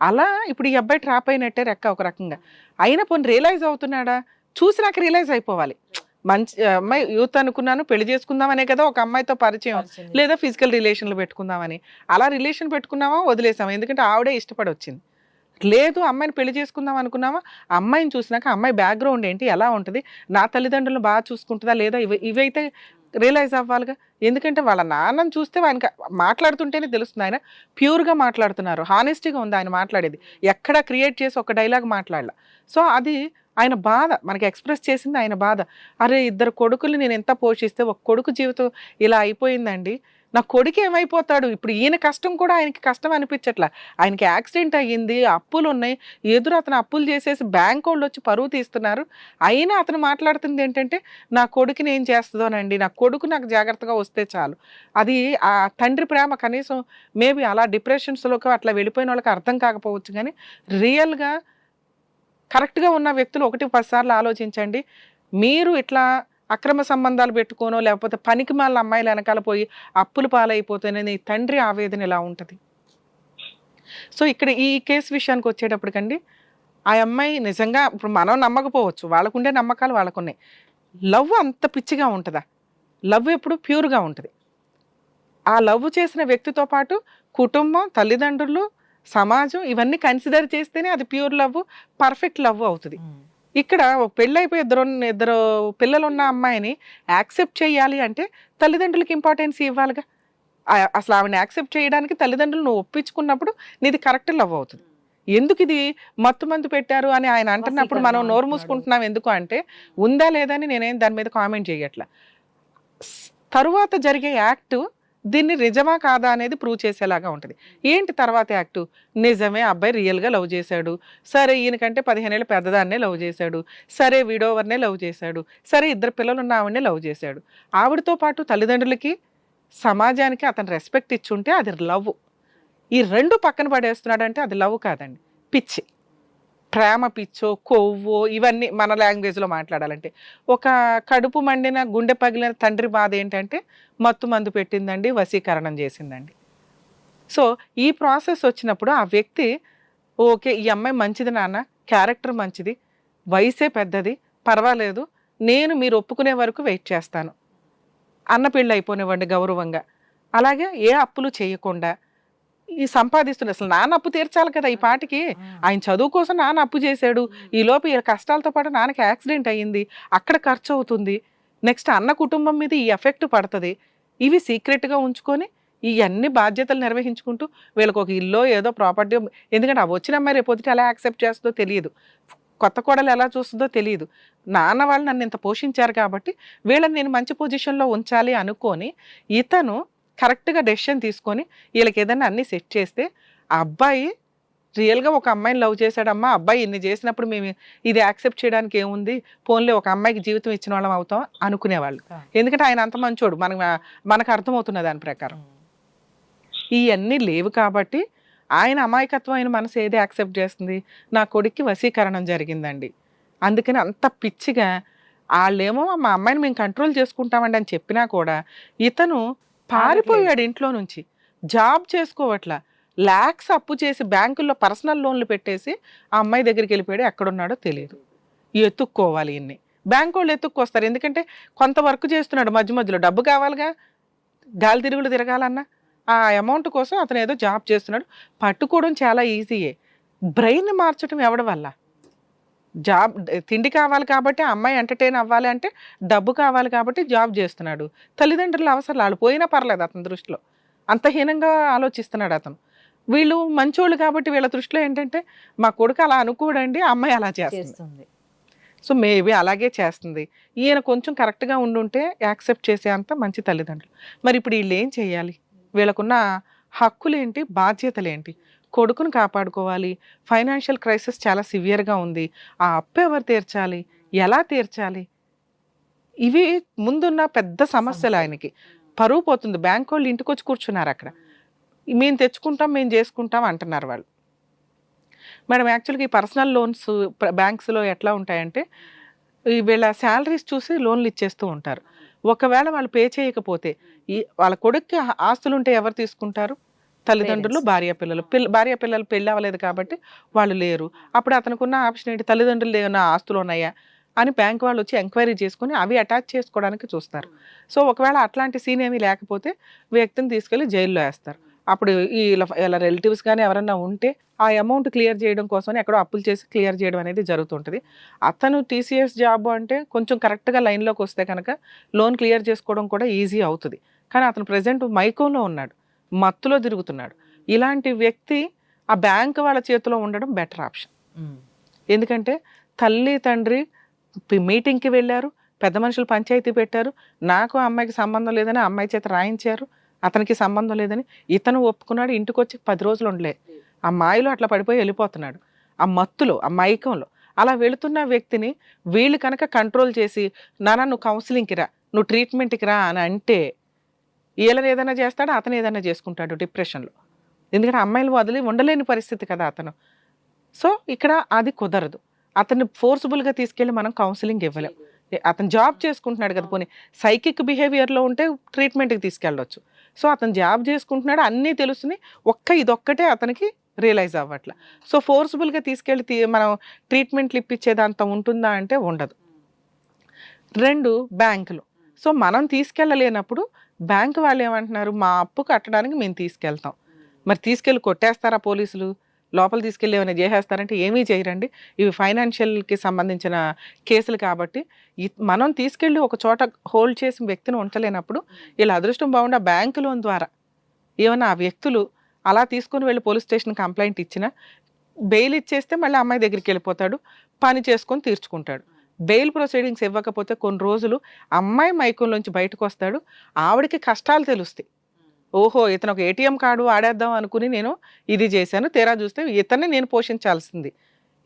అలా ఇప్పుడు ఈ అబ్బాయి ట్రాప్ అయినట్టే రెక్క ఒక రకంగా. అయినా పోనీ రియలైజ్ అవుతున్నాడా? చూసినాక రియలైజ్ అయిపోవాలి. మంచి అమ్మాయి యూత్ అనుకున్నాను పెళ్ళి చేసుకుందామనే కదా ఒక అమ్మాయితో పరిచయం. లేదా ఫిజికల్ రిలేషన్లు పెట్టుకుందామని. అలా రిలేషన్ పెట్టుకున్నామా? వదిలేసామా? ఎందుకంటే ఆవిడే ఇష్టపడి వచ్చింది లేదు అమ్మాయిని పెళ్ళి చేసుకుందాం అనుకున్నామా? అమ్మాయిని చూసినాక అమ్మాయి బ్యాక్గ్రౌండ్ ఏంటి? ఎలా ఉంటుంది? నా తల్లిదండ్రులను బాగా చూసుకుంటుందా? లేదా ఇవి ఇవైతే రియలైజ్ అవ్వాలిగా. ఎందుకంటే వాళ్ళ నాన్నని చూస్తే ఆయనకి మాట్లాడుతుంటేనే తెలుస్తుంది. ఆయన ప్యూర్గా మాట్లాడుతున్నారు. హానెస్టీగా ఉంది ఆయన మాట్లాడేది. ఎక్కడ క్రియేట్ చేసి ఒక డైలాగ్ మాట్లాడాల. సో అది ఆయన బాధ. మనకి ఎక్స్ప్రెస్ చేసింది ఆయన బాధ. అరే ఇద్దరు కొడుకులు నేను ఎంత పోషిస్తే ఒక కొడుకు జీవితం ఇలా అయిపోయిందండి. నా కొడుకు ఏమైపోతాడు? ఇప్పుడు ఈయన కష్టం కూడా ఆయనకి కష్టం అనిపించట్లా. ఆయనకి యాక్సిడెంట్ అయ్యింది అప్పులు ఉన్నాయి. ఎదురు అతను అప్పులు చేసేసి బ్యాంక్ వాళ్ళు వచ్చి పరువు తీస్తున్నారు. అయినా అతను మాట్లాడుతుంది ఏంటంటే నా కొడుకుని ఏం చేస్తుందోనండి? నా కొడుకు నాకు జాగ్రత్తగా వస్తే చాలు. అది ఆ తండ్రి ప్రేమ కనీసం మేబీ అలా డిప్రెషన్స్లోకి అట్లా వెళ్ళిపోయిన వాళ్ళకి అర్థం కాకపోవచ్చు కానీ రియల్గా కరెక్ట్గా ఉన్న వ్యక్తులు ఒకటి పదిసార్లు ఆలోచించండి. మీరు ఇట్లా అక్రమ సంబంధాలు పెట్టుకోనో లేకపోతే పనికి మాల అమ్మాయిలు వెనకాల పోయి అప్పులు పాలైపోతేనే నీ తండ్రి ఆవేదన ఎలా ఉంటుంది. సో ఇక్కడ ఈ కేసు విషయానికి వచ్చేటప్పటికండి ఆ అమ్మాయి నిజంగా ఇప్పుడు మనం నమ్మకపోవచ్చు. వాళ్ళకుండే నమ్మకాలు వాళ్ళకున్నాయి. లవ్ అంత పిచ్చిగా ఉంటుందా? లవ్ ఎప్పుడు ప్యూర్గా ఉంటుంది. ఆ లవ్ చేసిన వ్యక్తితో పాటు కుటుంబం తల్లిదండ్రులు సమాజం ఇవన్నీ కన్సిడర్ చేస్తేనే అది ప్యూర్ లవ్ పర్ఫెక్ట్ లవ్ అవుతుంది. ఇక్కడ పెళ్ళైపోయి ఇద్దరు ఇద్దరు పిల్లలు ఉన్న అమ్మాయిని యాక్సెప్ట్ చేయాలి అంటే తల్లిదండ్రులకి ఇంపార్టెన్స్ ఇవ్వాలిగా. అసలు ఆవిడని యాక్సెప్ట్ చేయడానికి తల్లిదండ్రులు నువ్వు ఒప్పించుకున్నప్పుడు నీది కరెక్ట్ లవ్ అవుతుంది. ఎందుకు ఇది మత్తు మందు పెట్టారు అని ఆయన అంటున్నప్పుడు మనం నోరు. మూసుకుంటున్నాం ఎందుకు అంటే ఉందా లేదా అని నేనేం దాని మీద కామెంట్ చేయట్లా. తరువాత జరిగే యాక్ట్ దీన్ని నిజమా కాదా అనేది ప్రూవ్ చేసేలాగా ఉంటుంది. ఏంటి తర్వాత యాక్ట్ నిజమే అబ్బాయి రియల్గా లవ్ చేశాడు. సరే ఈయనకంటే పదిహేనేళ్ళు పెద్దదాన్నే లవ్ చేశాడు. సరే విడోవర్నే లవ్ చేశాడు. సరే ఇద్దరు పిల్లలు ఉన్న ఆవిడనే లవ్ చేశాడు. ఆవిడతో పాటు తల్లిదండ్రులకి సమాజానికి అతను రెస్పెక్ట్ ఇచ్చుంటే అది లవ్ ఈ రెండు పక్కన పడేస్తున్నాడంటే అది లవ్ కాదండి. పిచ్చి. ప్రేమ పిచ్చో కొవ్వో ఇవన్నీ మన లాంగ్వేజ్లో మాట్లాడాలంటే. ఒక కడుపు మండిన గుండె పగిలిన తండ్రి బాధ ఏంటంటే మత్తు మందు పెట్టిందండి వశీకరణం చేసిందండి. సో ఈ ప్రాసెస్ వచ్చినప్పుడు ఆ వ్యక్తి ఓకే ఈ అమ్మాయి మంచిది నాన్న క్యారెక్టర్ మంచిది వయసే పెద్దది పర్వాలేదు నేను మీరు ఒప్పుకునే వరకు వెయిట్ చేస్తాను. అన్న పెళ్ళి అయిపోనివ్వండి గౌరవంగా. అలాగే ఏ అప్పులు చేయకుండా ఈ సంపాదిస్తున్న అసలు నాన్న అప్పు తీర్చాలి కదా ఈ పాటికి. ఆయన చదువు కోసం నాన్న అప్పు చేశాడు. ఈ లోపు ఈ కష్టాలతో పాటు నాన్నకి యాక్సిడెంట్ అయ్యింది. అక్కడ ఖర్చు అవుతుంది నెక్స్ట్ అన్న కుటుంబం మీద ఈ ఎఫెక్ట్ పడుతుంది. ఇవి సీక్రెట్గా ఉంచుకొని ఈ అన్ని బాధ్యతలు నిర్వహించుకుంటూ వీళ్ళకి ఒక ఇల్లు ఏదో ప్రాపర్టీ ఎందుకంటే ఆ వచ్చిన అమ్మాయి రేపు పొద్దుట ఎలా యాక్సెప్ట్ చేస్తుందో తెలియదు. కొత్త కోడలు ఎలా చూస్తుందో తెలియదు. నాన్న వాళ్ళు నన్ను ఇంత పోషించారు కాబట్టి వీళ్ళని నేను మంచి పొజిషన్లో ఉంచాలి అనుకొని ఇతను కరెక్ట్గా డెసిషన్ తీసుకొని వీళ్ళకి ఏదైనా అన్ని సెట్ చేస్తే ఆ అబ్బాయి రియల్గా ఒక అమ్మాయిని లవ్ చేశాడమ్మా అబ్బాయి ఇన్ని చేసినప్పుడు మేము ఇది యాక్సెప్ట్ చేయడానికి ఏముంది? పోన్లే ఒక అమ్మాయికి జీవితం ఇచ్చిన వాళ్ళం అవుతాం అనుకునేవాళ్ళు. ఎందుకంటే ఆయన అంత మంచోడు. మనకు మనకు అర్థమవుతున్న దాని ప్రకారం. ఇవన్నీ లేవు కాబట్టి ఆయన అమాయకత్వమైన మనసు ఏది యాక్సెప్ట్ చేస్తుంది? నా కొడుక్కి వశీకరణం జరిగిందండి. అందుకని అంత పిచ్చిగా వాళ్ళేమో మా అమ్మాయిని మేము కంట్రోల్ చేసుకుంటామండి అని చెప్పినా కూడా ఇతను పారిపోయాడు ఇంట్లో నుంచి. జాబ్ చేసుకోవట్లా. ల్యాక్స్ అప్పు చేసి బ్యాంకుల్లో పర్సనల్ లోన్లు పెట్టేసి ఆ అమ్మాయి దగ్గరికి వెళ్ళిపోయాడు ఎక్కడున్నాడో తెలియదు. ఎత్తుక్కోవాలి ఇన్ని. బ్యాంక్ వాళ్ళు ఎత్తుక్కొస్తారు. ఎందుకంటే కొంత వర్క్ చేస్తున్నాడు మధ్య మధ్యలో. డబ్బు కావాలిగా? గాలి తిరుగులు తిరగాలన్నా? ఆ అమౌంట్ కోసం అతను ఏదో జాబ్ చేస్తున్నాడు. పట్టుకోవడం చాలా ఈజీయే. బ్రెయిన్ మార్చడం ఎవడి వల్ల? జాబ్ తిండి కావాలి కాబట్టి అమ్మాయి ఎంటర్టైన్ అవ్వాలి అంటే డబ్బు కావాలి కాబట్టి జాబ్ చేస్తున్నాడు. తల్లిదండ్రుల అవసరం వాళ్ళు పోయినా పర్లేదు అతని దృష్టిలో. అంత హీనంగా ఆలోచిస్తున్నాడు అతను. వీళ్ళు మంచోళ్ళు కాబట్టి వీళ్ళ దృష్టిలో ఏంటంటే మా కొడుకు అలా అనుకోడండి అమ్మాయి అలా చేస్తుంది. చేస్తుంది. సో మేబీ అలాగే చేస్తుంది. ఈయన కొంచెం కరెక్ట్గా ఉండుంటే యాక్సెప్ట్ చేసే అంత మంచి తల్లిదండ్రులు. మరి ఇప్పుడు వీళ్ళు ఏం చేయాలి? వీళ్ళకున్న హక్కులేంటి? బాధ్యతలేంటి? కొడుకును కాపాడుకోవాలి. ఫైనాన్షియల్ క్రైసిస్ చాలా సివియర్గా ఉంది. ఆ అప్పు ఎవరు తీర్చాలి? ఎలా తీర్చాలి? ఇవి ముందున్న పెద్ద సమస్యలు ఆయనకి. పరువు పోతుంది. బ్యాంక్ వాళ్ళు ఇంటికి వచ్చి కూర్చున్నారు అక్కడ. మేము తెచ్చుకుంటాం మేము చేసుకుంటాం అంటున్నారు వాళ్ళు. మేడం యాక్చువల్గా ఈ పర్సనల్ లోన్స్ బ్యాంక్స్లో ఎట్లా ఉంటాయంటే ఈ వీళ్ళ శాలరీస్ చూసి లోన్లు ఇచ్చేస్తూ ఉంటారు. ఒకవేళ వాళ్ళు పే చేయకపోతే ఈ వాళ్ళ కొడుక్కి ఆస్తులు ఉంటే ఎవరు తీసుకుంటారు? తల్లిదండ్రులు. భార్య పిల్లలు. పిల్ల భార్య పిల్లలు పెళ్ళి అవ్వలేదు కాబట్టి వాళ్ళు లేరు. అప్పుడు అతనికి ఉన్న ఆప్షన్ ఏంటి? తల్లిదండ్రులు ఏమైనా ఆస్తులు ఉన్నాయా అని బ్యాంక్ వాళ్ళు వచ్చి ఎంక్వైరీ చేసుకుని అవి అటాచ్ చేసుకోవడానికి చూస్తారు. సో ఒకవేళ అట్లాంటి సీన్ ఏమీ లేకపోతే వ్యక్తిని తీసుకెళ్ళి జైల్లో వేస్తారు. అప్పుడు ఈ ఇలా- ఇలా రిలేటివ్స్ కానీ ఎవరన్నా ఉంటే ఆ అమౌంట్ క్లియర్ చేయడం కోసం ఎక్కడో అప్పులు చేసి క్లియర్ చేయడం అనేది జరుగుతుంటుంది. అతను టీసీఎస్ జాబ్ అంటే కొంచెం కరెక్ట్గా లైన్లోకి వస్తే కనుక లోన్ క్లియర్ చేసుకోవడం కూడా ఈజీ అవుతుంది. కానీ అతను ప్రజెంట్ మైకంలో ఉన్నాడు. మత్తులో తిరుగుతున్నాడు. ఇలాంటి వ్యక్తి ఆ బ్యాంక్ వాళ్ళ చేతిలో ఉండడం బెటర్ ఆప్షన్ ఎందుకంటే తల్లి తండ్రి మీటింగ్కి వెళ్ళారు. పెద్ద మనుషులు పంచాయతీ పెట్టారు. నాకు ఆ అమ్మాయికి సంబంధం లేదని అమ్మాయి చేత రాయించారు. అతనికి సంబంధం లేదని ఇతను ఒప్పుకున్నాడు ఇంటికి వచ్చి పది రోజులు ఉండలే. ఆ మాయలో అట్లా పడిపోయి వెళ్ళిపోతున్నాడు. ఆ మత్తులో ఆ మైకంలో అలా వెళుతున్న వ్యక్తిని వీళ్ళు కనుక కంట్రోల్ చేసి నాన్న నువ్వు కౌన్సిలింగ్కి రా నువ్వు ట్రీట్మెంట్కి రా అని అంటే వీళ్ళని ఏదైనా చేస్తాడు? అతను ఏదైనా చేసుకుంటాడు డిప్రెషన్లో ఎందుకంటే అమ్మాయిలు వదిలి ఉండలేని పరిస్థితి కదా అతను. సో ఇక్కడ అది కుదరదు. అతన్ని ఫోర్స్ఫుల్గా తీసుకెళ్ళి మనం కౌన్సిలింగ్ ఇవ్వలేం. అతను జాబ్ చేసుకుంటున్నాడు కదా పోనీ సైకిక్ బిహేవియర్లో ఉంటే ట్రీట్మెంట్కి తీసుకెళ్ళవచ్చు సో అతను జాబ్ చేసుకుంటున్నాడు అన్నీ తెలుస్తున్నాయి. ఒక్క ఇదొక్కటే అతనికి రియలైజ్ అవ్వట్ల. సో ఫోర్స్ఫుల్గా తీసుకెళ్ళి తీ- మనం ట్రీట్మెంట్లు ఇప్పించేదంత ఉంటుందా అంటే ఉండదు. రెండు బ్యాంకులు. సో మనం తీసుకెళ్ళలేనప్పుడు బ్యాంకు వాళ్ళు ఏమంటున్నారు మా అప్పు కట్టడానికి మేము తీసుకెళ్తాం. మరి తీసుకెళ్ళి కొట్టేస్తారా పోలీసులు? లోపల తీసుకెళ్ళి ఏమైనా చేసేస్తారంటే ఏమీ చేయరండి. ఇవి ఫైనాన్షియల్కి సంబంధించిన కేసులు కాబట్టి మనం తీసుకెళ్ళి ఒక చోట హోల్డ్ చేసిన వ్యక్తిని ఉంచలేనప్పుడు వీళ్ళ అదృష్టం బాగుండా బ్యాంకు లోన్ ద్వారా ఏమైనా ఆ వ్యక్తులు అలా తీసుకొని వెళ్ళి పోలీస్ స్టేషన్ కంప్లైంట్ ఇచ్చినా బెయిల్ ఇచ్చేస్తే మళ్ళీ అమ్మాయి దగ్గరికి వెళ్ళిపోతాడు పని చేసుకొని తీర్చుకుంటాడు. బెయిల్ ప్రొసీడింగ్స్ ఇవ్వకపోతే కొన్ని రోజులు అమ్మాయి మైకంలోంచి బయటకు వస్తాడు ఆవిడకి కష్టాలు తెలుస్తాయి. ఓహో ఇతను ఒక ఏటీఎం కార్డు ఆడేద్దాం అనుకుని నేను ఇది చేశాను. తీరా చూస్తే ఇతన్ని నేను పోషించాల్సింది.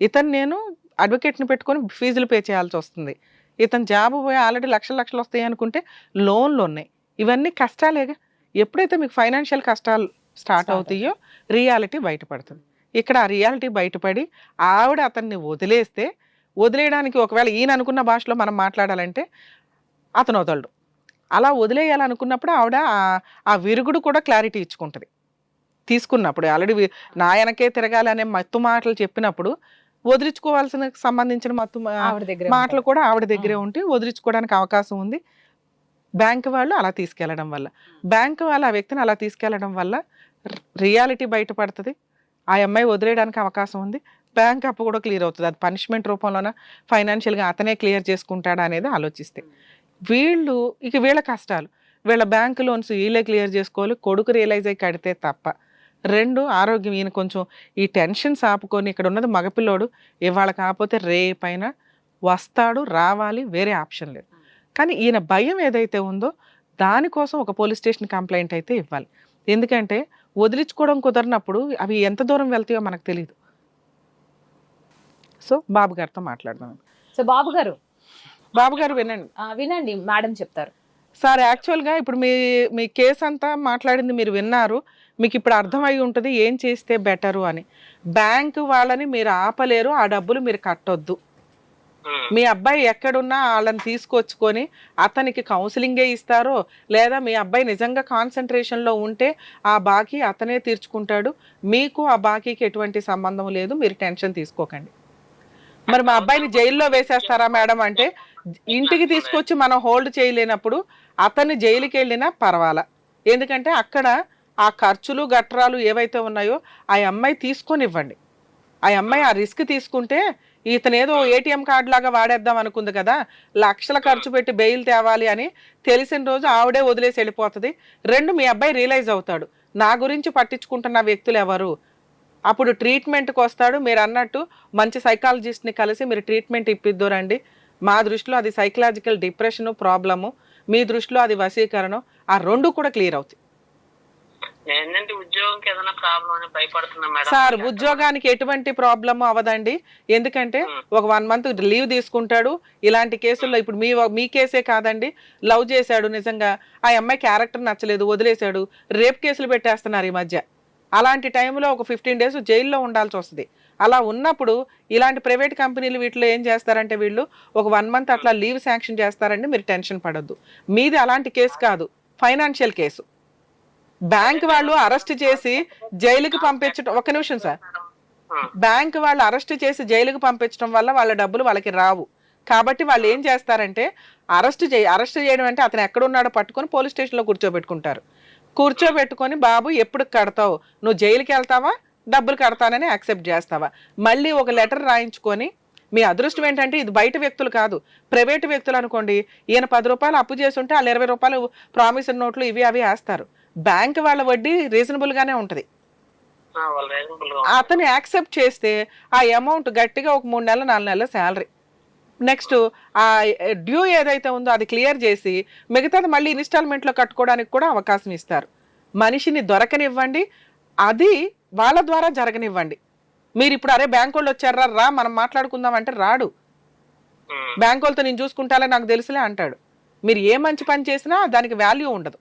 ఇతను నేను అడ్వకేట్ని పెట్టుకొని ఫీజులు పే చేయాల్సి వస్తుంది. ఇతను జాబ్ పోయి ఆల్రెడీ లక్షల లక్షలు వస్తాయి అనుకుంటే లోన్లు ఉన్నాయి. ఇవన్నీ కష్టాలేగా? ఎప్పుడైతే మీకు ఫైనాన్షియల్ కష్టాలు స్టార్ట్ అవుతాయో రియాలిటీ బయటపడుతుంది. ఇక్కడ ఆ రియాలిటీ బయటపడి ఆవిడ అతన్ని వదిలేస్తే వదిలేయడానికి ఒకవేళ ఈయన అనుకున్న భాషలో మనం మాట్లాడాలంటే అతను వదలడు. అలా వదిలేయాలనుకున్నప్పుడు ఆవిడ ఆ- విరుగుడు కూడా క్లారిటీ ఇచ్చుకుంటుంది. తీసుకున్నప్పుడు ఆల్రెడీ నా వెనకే తిరగాలి అనే మత్తు మాటలు చెప్పినప్పుడు వదిలించుకోవాల్సిన సంబంధించిన మత్తు మాటలు కూడా ఆవిడ దగ్గరే ఉంటే వదిలించుకోవడానికి అవకాశం ఉంది. బ్యాంక్ వాళ్ళు అలా తీసుకెళ్ళడం వల్ల. బ్యాంక్ వాళ్ళు ఆ వ్యక్తిని అలా తీసుకెళ్ళడం వల్ల రియాలిటీ బయటపడుతుంది. ఆ అమ్మాయి వదిలేయడానికి అవకాశం ఉంది. బ్యాంక్ అప్పు కూడా క్లియర్ అవుతుంది. అది పనిష్మెంట్ రూపంలోన ఫైనాన్షియల్గా అతనే క్లియర్ చేసుకుంటాడా అనేది ఆలోచిస్తే. వీళ్ళు ఇక వీళ్ళ కష్టాలు. వీళ్ళ బ్యాంక్ లోన్స్ వీళ్ళే క్లియర్ చేసుకోవాలి. కొడుకు రియలైజ్ అయ్యి కడితే తప్ప. రెండు ఆరోగ్యం ఈయన కొంచెం ఈ టెన్షన్స్ ఆపుకొని ఇక్కడ ఉన్నది మగపిల్లోడు. ఇవాళ కాకపోతే రేపైనా వస్తాడు రావాలి వేరే ఆప్షన్ లేదు. కానీ ఈయన భయం ఏదైతే ఉందో దానికోసం ఒక పోలీస్ స్టేషన్ కంప్లైంట్ అయితే ఇవ్వాలి. ఎందుకంటే వదిలించుకోవడం కుదరినప్పుడు అవి ఎంత దూరం వెళ్తాయో మనకు తెలియదు సో బాబు గారితో మాట్లాడదాం. సో బాబు గారు బాబు గారు వినండి. ఆ, వినండి మేడం చెప్తారు. సార్ యాక్చువల్గా ఇప్పుడు మీ మీ కేసు అంతా మాట్లాడింది మీరు విన్నారు. మీకు ఇప్పుడు అర్థమై ఉంటుంది ఏం చేస్తే బెటరు అని. బ్యాంకు వాళ్ళని మీరు ఆపలేరు ఆ డబ్బులు మీరు కట్టొద్దు. మీ అబ్బాయి ఎక్కడున్నా వాళ్ళని తీసుకొచ్చుకొని అతనికి కౌన్సిలింగే ఇస్తారో లేదా మీ అబ్బాయి నిజంగా కాన్సన్ట్రేషన్లో ఉంటే ఆ బాకీ అతనే తీర్చుకుంటాడు. మీకు ఆ బాకీకి ఎటువంటి సంబంధం లేదు మీరు టెన్షన్ తీసుకోకండి. మరి మా అబ్బాయిని జైల్లో వేసేస్తారా మేడం అంటే ఇంటికి తీసుకొచ్చి మనం హోల్డ్ చేయలేనప్పుడు అతన్ని జైలుకి వెళ్ళినా పర్వాలా. ఎందుకంటే అక్కడ ఆ ఖర్చులు గట్రాలు ఏవైతే ఉన్నాయో ఆ అమ్మాయి తీసుకొని ఇవ్వండి ఆ అమ్మాయి ఆ రిస్క్ తీసుకుంటే ఇతను ఏదో ఏటీఎం కార్డు లాగా వాడేద్దాం అనుకుంది కదా లక్షల ఖర్చు పెట్టి బెయిల్ తేవాలి అని తెలిసిన రోజు ఆవిడే వదిలేసి వెళ్ళిపోతుంది. రెండు మీ అబ్బాయి రియలైజ్ అవుతాడు. నా గురించి పట్టించుకుంటున్న వ్యక్తులు ఎవరు? అప్పుడు ట్రీట్మెంట్కి వస్తాడు. మీరు అన్నట్టు మంచి సైకాలజిస్ట్ని కలిసి మీరు ట్రీట్మెంట్ ఇప్పిద్దురండి. మా దృష్టిలో అది సైకలాజికల్ డిప్రెషను ప్రాబ్లము మీ దృష్టిలో అది వశీకరణం ఆ రెండు కూడా క్లియర్ అవుతాయి. ప్రాబ్లం సార్ ఉద్యోగానికి ఎటువంటి ప్రాబ్లమ్ అవ్వదండి. ఎందుకంటే ఒక వన్ మంత్ లీవ్ తీసుకుంటాడు. ఇలాంటి కేసుల్లో ఇప్పుడు మీ మీ కేసే కాదండి. లవ్ చేశాడు నిజంగా. ఆ అమ్మాయి క్యారెక్టర్ నచ్చలేదు వదిలేశాడు. రేప్ కేసులు పెట్టేస్తున్నారు ఈ మధ్య. అలాంటి టైంలో ఒక ఫిఫ్టీన్ డేస్ జైల్లో ఉండాల్సి వస్తుంది. అలా ఉన్నప్పుడు ఇలాంటి ప్రైవేట్ కంపెనీలు వీటిలో ఏం చేస్తారంటే వీళ్ళు ఒక వన్ మంత్ అట్లా లీవ్ శాంక్షన్ చేస్తారండి మీరు టెన్షన్ పడొద్దు. మీది అలాంటి కేసు కాదు ఫైనాన్షియల్ కేసు. బ్యాంక్ వాళ్ళు అరెస్ట్ చేసి జైలుకి పంపించడం ఒక నిమిషం సార్. బ్యాంక్ వాళ్ళు అరెస్ట్ చేసి జైలుకి పంపించడం వల్ల వాళ్ళ డబ్బులు వాళ్ళకి రావు. కాబట్టి వాళ్ళు ఏం చేస్తారంటే అరెస్ట్ చే అరెస్ట్ చేయడం అంటే అతను ఎక్కడ ఉన్నాడో పట్టుకొని పోలీస్ స్టేషన్లో కూర్చోబెట్టుకుంటారు. కూర్చోబెట్టుకొని బాబు ఎప్పుడు కడతావు? నువ్వు జైలుకి వెళ్తావా? డబ్బులు కడతానని యాక్సెప్ట్ చేస్తావా? మళ్ళీ ఒక లెటర్ రాయించుకొని మీ అదృష్టం ఏంటంటే ఇది బయట వ్యక్తులు కాదు. ప్రైవేట్ వ్యక్తులు అనుకోండి ఈయన పది రూపాయలు అప్పు చేస్తుంటే వాళ్ళు ఇరవై రూపాయలు ప్రామిసర్ నోట్లు ఇవి అవి వేస్తారు. బ్యాంక్ వాళ్ళ వడ్డీ రీజనబుల్ గానే ఉంటది. అతను యాక్సెప్ట్ చేస్తే ఆ అమౌంట్ గట్టిగా ఒక మూడు నెలలు నాలుగు నెలల శాలరీ నెక్స్ట్ ఆ డ్యూ ఏదైతే ఉందో అది క్లియర్ చేసి మిగతాది మళ్ళీ ఇన్స్టాల్మెంట్లో కట్టుకోవడానికి కూడా అవకాశం ఇస్తారు. మనిషిని దొరకనివ్వండి అది వాళ్ళ ద్వారా జరగనివ్వండి. మీరు ఇప్పుడు అరే బ్యాంక్ వాళ్ళు వచ్చారా? రా మనం మాట్లాడుకుందాం అంటే రాడు. బ్యాంక్ వాళ్ళతో నేను చూసుకుంటాలే నాకు తెలుసులే అంటాడు. మీరు ఏ మంచి పని చేసినా దానికి వాల్యూ ఉండదు.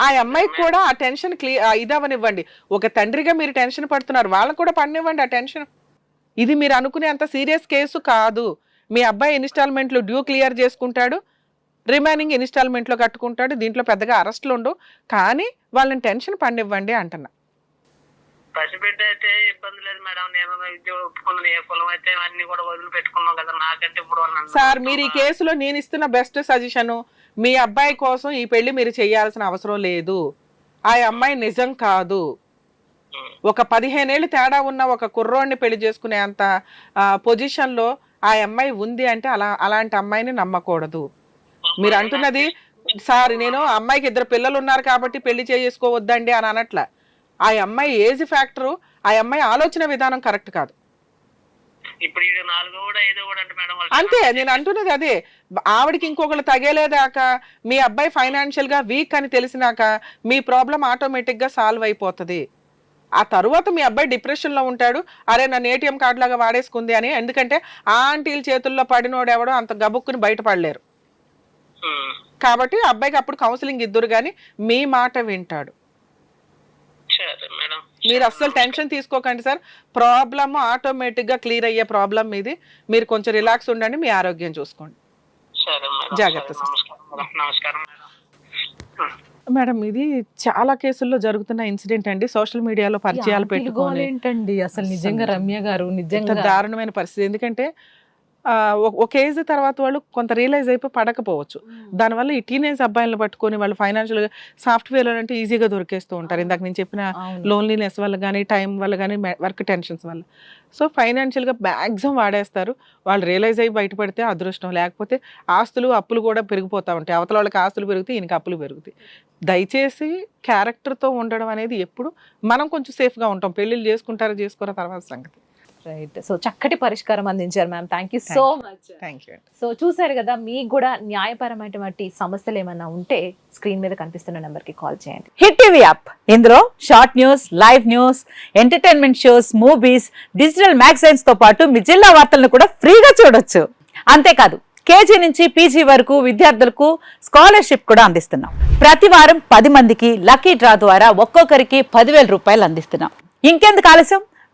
ఆ అమ్మాయికి కూడా ఆ టెన్షన్ క్లియర్ ఇదవనివ్వండి ఒక తండ్రిగా మీరు టెన్షన్ పడుతున్నారు వాళ్ళకు కూడా పడినివ్వండి ఆ టెన్షన్. ఇది మీరు అనుకునే అంత సీరియస్ కేసు కాదు. మీ అబ్బాయి ఇన్స్టాల్మెంట్లు డ్యూ క్లియర్ చేసుకుంటాడు. రిమైనింగ్ ఇన్స్టాల్మెంట్లో కట్టుకుంటాడు దీంట్లో పెద్దగా అరెస్టులు ఉండవు కానీ వాళ్ళని టెన్షన్ పండివ్వండి అంటున్నా. పసిబిడ్డ అయితే ఇబ్బంది లేదు మేడం నేను ఉద్యోగం ఒప్పుకున్నాను ఏ కులం అయితే అన్ని కూడా వదిలిపెట్టుకున్నాం కదా నాకంటే ఇప్పుడు సార్ మీరు ఈ కేసులో నేను ఇస్తున్న బెస్ట్ సజెషన్ మీ అబ్బాయి కోసం ఈ పెళ్ళి మీరు చేయాల్సిన అవసరం లేదు. ఆ అమ్మాయి నిజం కాదు. ఒక పదిహేనేళ్ళు తేడా ఉన్న ఒక కుర్రోడిని పెళ్ళి చేసుకునే అంత పొజిషన్లో ఆ అమ్మాయి ఉంది అంటే అలా అలాంటి అమ్మాయిని నమ్మకూడదు. మీరు అంటున్నది సార్ నేను అమ్మాయికి ఇద్దరు పిల్లలు ఉన్నారు కాబట్టి పెళ్ళి చేసుకోవద్దండి అని అనట్ల. ఆ అమ్మాయి ఏజ్ ఫ్యాక్టరు ఆ అమ్మాయి ఆలోచన విధానం కరెక్ట్ కాదు. అంతే నేను అంటున్నది అదే. ఆవిడకి ఇంకొకరు తగేలేదాకా మీ అబ్బాయి ఫైనాన్షియల్గా వీక్ అని తెలిసినాక మీ ప్రాబ్లం ఆటోమేటిక్గా సాల్వ్ అయిపోతుంది. ఆ తరువాత మీ అబ్బాయి డిప్రెషన్లో ఉంటాడు. అరే నన్ను ఏటీఎం కార్డు లాగా వాడేసుకుంది అని. ఎందుకంటే ఆ ఆంటీల చేతుల్లో పడినోడు ఎవడో అంత గబుక్కుని బయటపడలేరు. కాబట్టి అబ్బాయికి అప్పుడు కౌన్సిలింగ్ ఇద్దరు కానీ మీ మాట వింటాడు. సరే మేడం. మీరు అస్సలు టెన్షన్ తీసుకోకండి సార్. ప్రాబ్లమ్ ఆటోమేటిక్గా క్లియర్ అయ్యే ప్రాబ్లం ఇది. మీరు కొంచెం రిలాక్స్ ఉండండి మీ ఆరోగ్యం చూసుకోండి. సరే మేడం. జాగ్రత్త సరే, నమస్కారం మేడం. ఇది చాలా కేసుల్లో జరుగుతున్న ఇన్సిడెంట్ అండి. సోషల్ మీడియాలో పరిచయాలు ఏంటండి అసలు నిజంగా రమ్య గారు నిజంగా దారుణమైన పరిస్థితి. ఎందుకంటే ఒక- ఏజ్ తర్వాత వాళ్ళు కొంత రియలైజ్ అయిపోయి పడకపోవచ్చు. దానివల్ల ఈ టీనేజ్ అబ్బాయిలను పట్టుకొని వాళ్ళు ఫైనాన్షియల్ సాఫ్ట్వేర్ అంటే ఈజీగా దొరికేస్తూ ఉంటారు. ఇందాక నేను చెప్పిన. లోన్లీనెస్ వల్ల కానీ టైం వల్ల కానీ వర్క్ టెన్షన్స్ వల్ల. సో ఫైనాన్షియల్గా మ్యాక్సిమం వాడేస్తారు. వాళ్ళు రియలైజ్ అయ్యి బయటపడితే అదృష్టం. లేకపోతే ఆస్తులు అప్పులు కూడా పెరిగిపోతూ ఉంటాయి. అవతల వాళ్ళకి ఆస్తులు పెరుగుతాయి ఈయనకి అప్పులు పెరుగుతాయి. దయచేసి క్యారెక్టర్తో ఉండడం అనేది ఎప్పుడు మనం కొంచెం సేఫ్గా ఉంటాం. పెళ్ళిళ్ళు చేసుకుంటారో చేసుకోరో తర్వాత సంగతి. రైట్ సో చక్కటి పరిష్కారం అందించారు ma'am thank you so much thank you so చూసారు కదా మీకు కూడా న్యాయపరమైనటువంటి సమస్యలు ఏమైనా ఉంటే స్క్రీన్ మీద కనిపిస్తున్న నెంబర్కి కాల్ చేయండి. హిట్ టీవీ యాప్ ఇందులో short news live news entertainment shows movies digital మ్యాగజైన్స్తో పాటు మీ జిల్లా వార్తలను కూడా ఫ్రీగా చూడొచ్చు. అంతేకాదు కేజీ నుంచి పీజీ వరకు విద్యార్థులకు స్కాలర్షిప్ కూడా అందిస్తున్నాం. ప్రతి వారం పది మందికి లక్కీ డ్రా ద్వారా ఒక్కొక్కరికి పదివేల రూపాయలు అందిస్తున్నాం. ఇంకెందుకు ఆలస్యం?